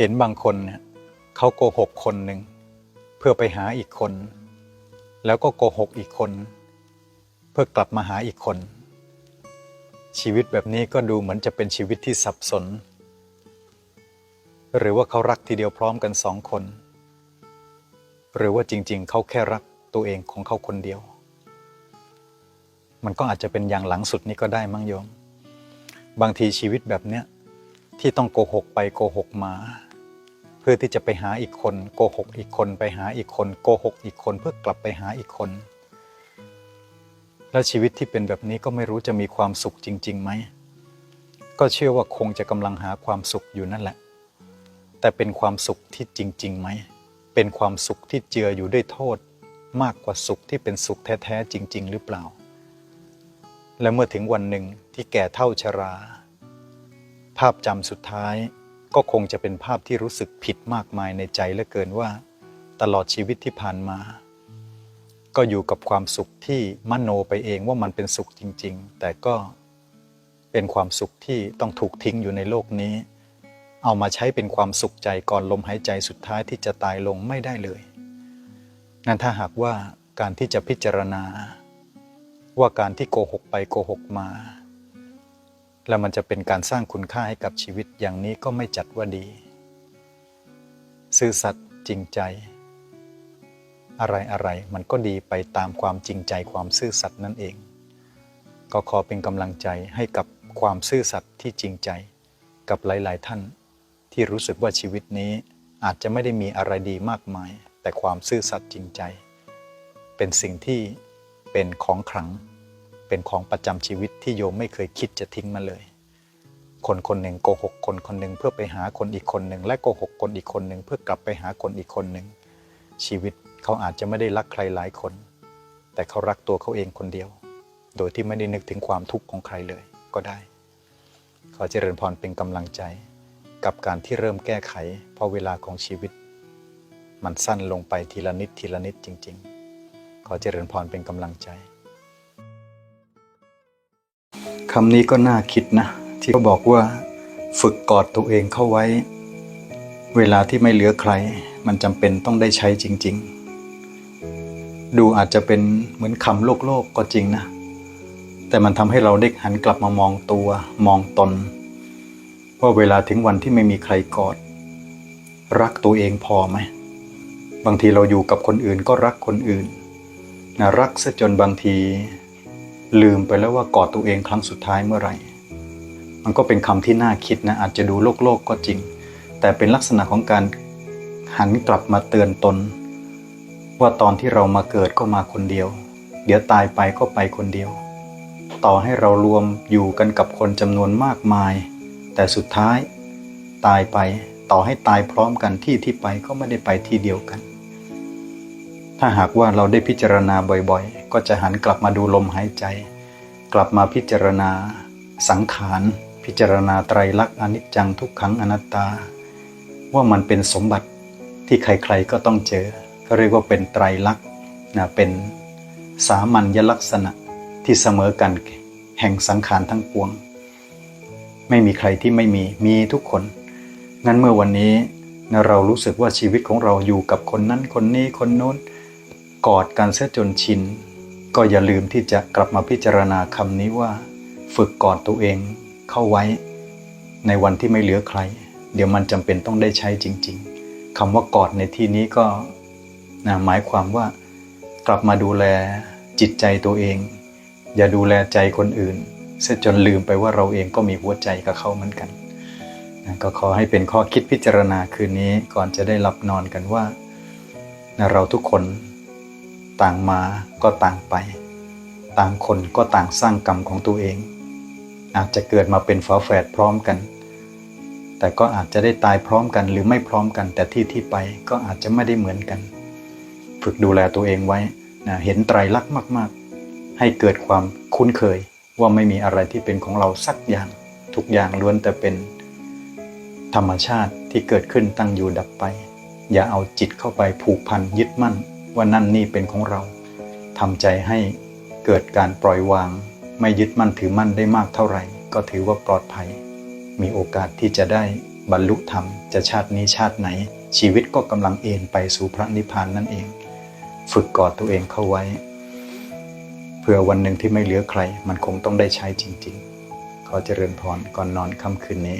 เห็นบางคนเนี่ยเขาโกหกคนหนึ่งเพื่อไปหาอีกคน แล้วก็โกหกอีกคน เพื่อกลับมาหาอีกคน ชีวิตแบบนี้ก็ดูเหมือนจะเป็นชีวิตที่สับสน หรือว่าเขารักทีเดียวพร้อมกันสองคน หรือว่าจริงๆ เขาแค่รักตัวเองของเขาคนเดียว มันก็อาจจะเป็นอย่างหลังสุดนี้ก็ได้มั้งโยม บางทีชีวิตแบบเนี้ยที่ต้องโกหกไปโกหกมา พื่อที่จะไปหาอีกคนโกหกอีกคนไปหาอีกคนโกหกอีกคนเพื่อกลับไปหาอีกคน แล้วชีวิตที่เป็นแบบนี้ก็ไม่รู้จะมีความสุขจริงๆไหมก็เชื่อว่าคงจะกำลังหาความสุขอยู่นั่นแหละ แต่เป็นความสุขที่จริงๆไหมเป็นความสุขที่เจืออยู่ด้วยโทษ มากกว่าสุขที่เป็นสุขแท้ๆจริง ๆ หรือเปล่า และเมื่อถึงวันหนึ่งที่แก่เท่าชรา ภาพจำสุดท้าย ก็คงจะเป็นภาพที่รู้สึกผิดมากมายในใจเหลือเกินว่า ตลอดชีวิตที่ผ่านมา ก็อยู่กับความสุขที่มโนไปเองว่ามันเป็นสุขจริง ๆ แต่ก็เป็นความสุขที่ต้องถูกทิ้งอยู่ในโลกนี้ เอามาใช้เป็นความสุขใจก่อนลมหายใจสุดท้ายที่จะตายลงไม่ได้เลยนั่นถ้าหากว่าการที่จะพิจารณา ว่าการที่โกหกไปโกหกมา แล้วมันจะเป็นการสร้างคุณค่าให้กับชีวิตอย่างนี้ก็ไม่จัดว่าดี ซื่อสัตย์จริงใจ อะไรอะไรมันก็ดีไปตามความจริงใจความซื่อสัตย์นั่นเอง ก็ขอเป็นกำลังใจให้กับความซื่อสัตย์ที่จริงใจกับหลาย ๆ ท่าน ที่รู้สึกว่าชีวิตนี้อาจจะไม่ได้มีอะไรดีมากมาย แต่ความซื่อสัตย์จริงใจ เป็นสิ่งที่เป็นของขลัง เป็นของประจำชีวิตที่โยมไม่เคยคิดจะทิ้งมาเลย คนคนหนึ่งโกหกคนคนหนึ่งเพื่อไปหาคนอีกคนหนึ่งและโกหกคนอีกคนหนึ่งเพื่อกลับไปหาคนอีกคนหนึ่งชีวิตเขาอาจจะไม่ได้รักใครหลายคน แต่เขารักตัวเขาเองคนเดียว โดยที่ไม่ได้นึกถึงความทุกข์ของใครเลยก็ได้ ขอเจริญพรเป็นกำลังใจ กับการที่เริ่มแก้ไขเพราะเวลาของชีวิต มันสั้นลงไปทีละนิดทีละนิดจริง ๆ ขอเจริญพรเป็นกำลังใจ คำนี้ก็น่าคิดนะ ที่เขาบอกว่าฝึกกอดตัวเองเข้าไว้ เวลาที่ไม่เหลือใคร มันจำเป็นต้องได้ใช้จริง ๆ ดูอาจจะเป็นเหมือนคำโลกโลกๆก็จริงนะ แต่มันทำให้เราได้หันกลับมามองตัว มองตนว่าเวลาถึงวันที่ไม่มีใครกอด รักตัวเองพอไหม บางทีเราอยู่กับคนอื่นก็รักคนอื่นนะรักซะจนบางที ลืมไปแล้วว่ากอดตัวเองครั้งสุดท้ายเมื่อไหร่ มันก็เป็นคำที่น่าคิดนะ อาจจะดูโลกโลกก็จริง แต่เป็นลักษณะของการหันกลับมาเตือนตน ว่าตอนที่เรามาเกิดก็มาคนเดียว เดี๋ยวตายไปก็ไปคนเดียว ต่อให้เรารวมอยู่กันกับคนจำนวนมากมาย แต่สุดท้าย ตายไปต่อให้ตายพร้อมกันที่ที่ไปก็ไม่ได้ไปที่เดียวกัน ถ้าหากว่าเราได้พิจารณาบ่อยๆ ก็จะหันกลับมาดูลมหายใจ กลับมาพิจารณา สังขารพิจารณาไตรลักษณ์อนิจจังทุกขังอนัตตา ว่ามันเป็นสมบัติที่ใครๆก็ต้องเจอก็เรียกว่าเป็นไตรลักษณ์นะเป็นสามัญลักษณะที่เสมอกันแห่งสังขารทั้งปวง ไม่มีใครที่ไม่มีมีทุกคน งั้นเมื่อวันนี้นะเรารู้สึกว่าชีวิตของเราอยู่กับคนนั้นคนนี้คนโน้น กอดกันเสียจนชิน ก็อย่าลืมที่จะกลับมาพิจารณาคำนี้ว่า ฝึกกอดตัวเองเข้าไว้ ในวันที่ไม่เหลือใคร เดี๋ยวมันจำเป็นต้องได้ใช้จริง ๆคำว่ากอดในที่นี้ก็นะหมายความว่ากลับมาดูแลจิตใจตัวเอง อย่าดูแลใจคนอื่นเสียจนลืมไปว่าเราเองก็มีหัวใจกับเขาเหมือนกันนะก็ขอให้เป็นข้อคิดพิจารณาคืนนี้ก่อนจะได้หลับนอนกันว่านะเราทุกคน ต่างมาก็ต่างไป ต่างคนก็ต่างสร้างกรรมของตัวเอง อาจจะเกิดมาเป็นฝาแฝดพร้อมกัน แต่ก็อาจจะได้ตายพร้อมกันหรือไม่พร้อมกัน แต่ที่ที่ไปก็อาจจะไม่ได้เหมือนกัน ฝึกดูแลตัวเองไว้นะเห็นไตรลักษณ์มาก ๆ ให้เกิดความคุ้นเคยว่าไม่มีอะไรที่เป็นของเราสักอย่าง ทุกอย่างล้วนแต่เป็นธรรมชาติที่เกิดขึ้นตั้งอยู่ดับไป อย่าเอาจิตเข้าไปผูกพันยึดมั่น ว่านั่นนี่เป็นของเราทำใจให้เกิดการปล่อยวาง ไม่ยึดมั่นถือมั่นได้มากเท่าไหร่ ก็ถือว่าปลอดภัย มีโอกาสที่จะได้บรรลุธรรม จะชาตินี้ชาติไหน ชีวิตก็กำลังเอ็นไปสู่พระนิพพานนั่นเอง ฝึกกอดตัวเองเข้าไว้เพื่อวันหนึ่งที่ไม่เหลือใคร มันคงต้องได้ใช้จริง ๆ ขอเจริญพรก่อนนอนค่ำคืนนี้